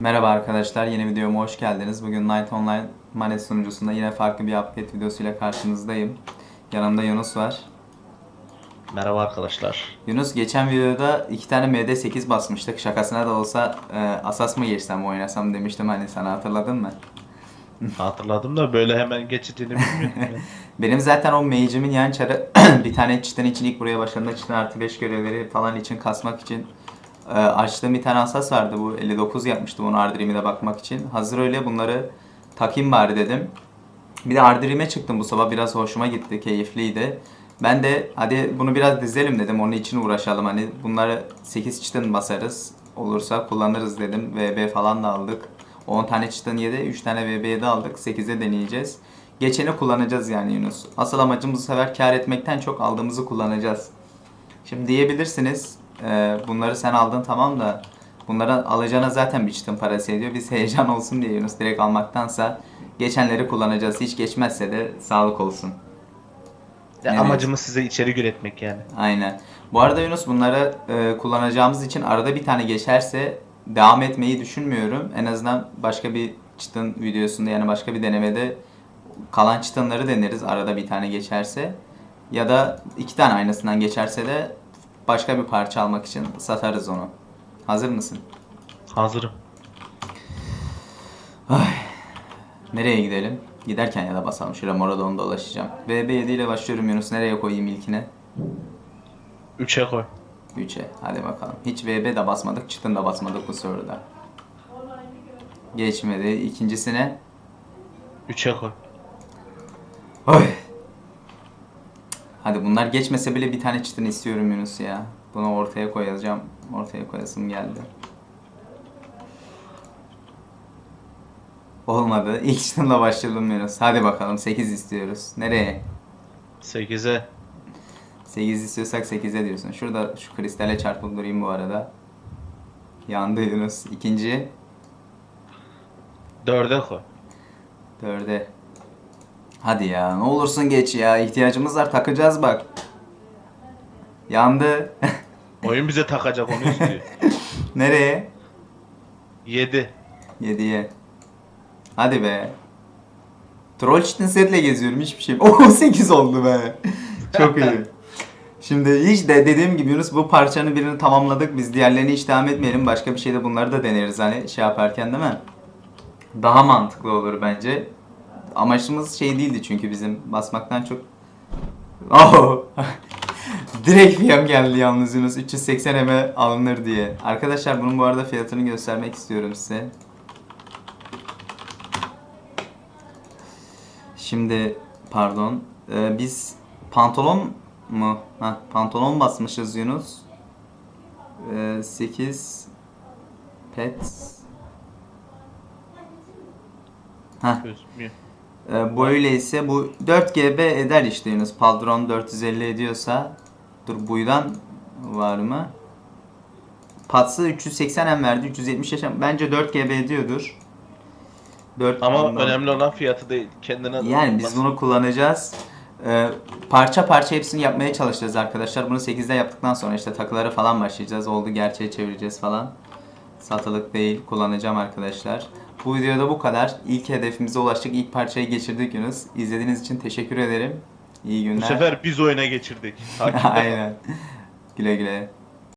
Merhaba arkadaşlar, yeni videoma hoş geldiniz. Bugün Night Online Manet sunucusunda yine farklı bir update videosuyla karşınızdayım. Yanımda Yunus var. Merhaba arkadaşlar. Yunus geçen videoda iki tane MD8 basmıştık. Şakasına da olsa e, Asas mı geçsem oynasam demiştim hani sana hatırladın mı? Hatırladım da böyle hemen geçitini bilmiyordum. Benim zaten o mage'imin yan çarı bir tane çitten için ilk buraya başladığımda çitten artı 5 görevleri falan için kasmak için e, açtığım bir tane asas vardı bu 59 yapmıştım onu Ardrim'e bakmak için. Hazır öyle bunları takayım bari dedim. Bir de Ardrim'e çıktım bu sabah biraz hoşuma gitti keyifliydi. Ben de hadi bunu biraz dizelim dedim onun için uğraşalım hani bunları 8 çitten basarız olursa kullanırız dedim VB falan da aldık. 10 tane çıtın 7, 3 tane VB'de aldık. 8'e deneyeceğiz. Geçeni kullanacağız yani Yunus. Asıl amacımız bu sefer kar etmekten çok aldığımızı kullanacağız. Şimdi diyebilirsiniz e, bunları sen aldın tamam da bunları alacağına zaten bir çıtın parası ediyor. Biz heyecan olsun diye Yunus direkt almaktansa geçenleri kullanacağız. Hiç geçmezse de sağlık olsun. Ya Evet. Amacımız size içerik üretmek yani. Aynen. Bu arada Yunus bunları e, kullanacağımız için arada bir tane geçerse devam etmeyi düşünmüyorum. En azından başka bir çıtın videosunda yani başka bir denemede kalan çıtınları deneriz arada bir tane geçerse. Ya da iki tane aynısından geçerse de başka bir parça almak için satarız onu. Hazır mısın? Hazırım. Nereye gidelim? Giderken ya da basalım. Şuraya Moradon'da dolaşacağım. VB7 ile başlıyorum Yunus. Nereye koyayım ilkine? 3'e koy. 3'e. Hadi bakalım. Hiç VB de basmadık, çıtın da basmadık bu soruda. Geçmedi. İkincisine. 3'e koy. Oy. Hadi bunlar geçmese bile bir tane çıtın istiyorum Yunus ya. Bunu ortaya koyacağım. Ortaya koyasım geldi. Olmadı. İlk çıtınla başlayalım Yunus. Hadi bakalım 8 istiyoruz. Nereye? 8'e. 8 istiyorsak 8'e diyorsun. Şurada şu kristale çarpıp durayım bu arada. Yandı Yunus. İkinci. 4'e koy. Dörde. Hadi ya ne olursun geç ya ihtiyacımız var takacağız bak. Yandı. Oyun bize takacak onu istiyor. Nereye? 7. 7'ye. Hadi be. Troll Chitin setle geziyorum hiçbir şey. Oo 8 oldu be. Çok iyi. Şimdi hiç de dediğim gibi Yunus bu parçanın birini tamamladık. Biz diğerlerini hiç devam etmeyelim. Başka bir şeyde bunları da deneriz hani şey yaparken değil mi? Daha mantıklı olur bence. Amaçımız şey değildi çünkü bizim basmaktan çok... Oh! Direkt fiyam geldi yalnız Yunus. 380 eme alınır diye. Arkadaşlar bunun bu arada fiyatını göstermek istiyorum size. Şimdi pardon. Ee, biz pantolon mu? Ha, pantolon basmışız Yunus. Ee, 8 pet. Ha, Gözükmüyor. ee, böyleyse bu 4 GB eder Yunus. Padron 450 ediyorsa. Dur buydan var mı? Patsı 380 M verdi. 370 M. Bence 4 GB ediyordur. 4 Ama ondan- önemli olan fiyatı değil. Kendine yani biz bunu kullanacağız. Ee, parça parça hepsini yapmaya çalışacağız arkadaşlar. Bunu 8'de yaptıktan sonra işte takıları falan başlayacağız. Oldu gerçeğe çevireceğiz falan. Satılık değil kullanacağım arkadaşlar. Bu videoda bu kadar. İlk hedefimize ulaştık. İlk parçayı geçirdik Yunus. İzlediğiniz için teşekkür ederim. İyi Bu günler. sefer biz oyuna geçirdik. Aynen. Güle güle.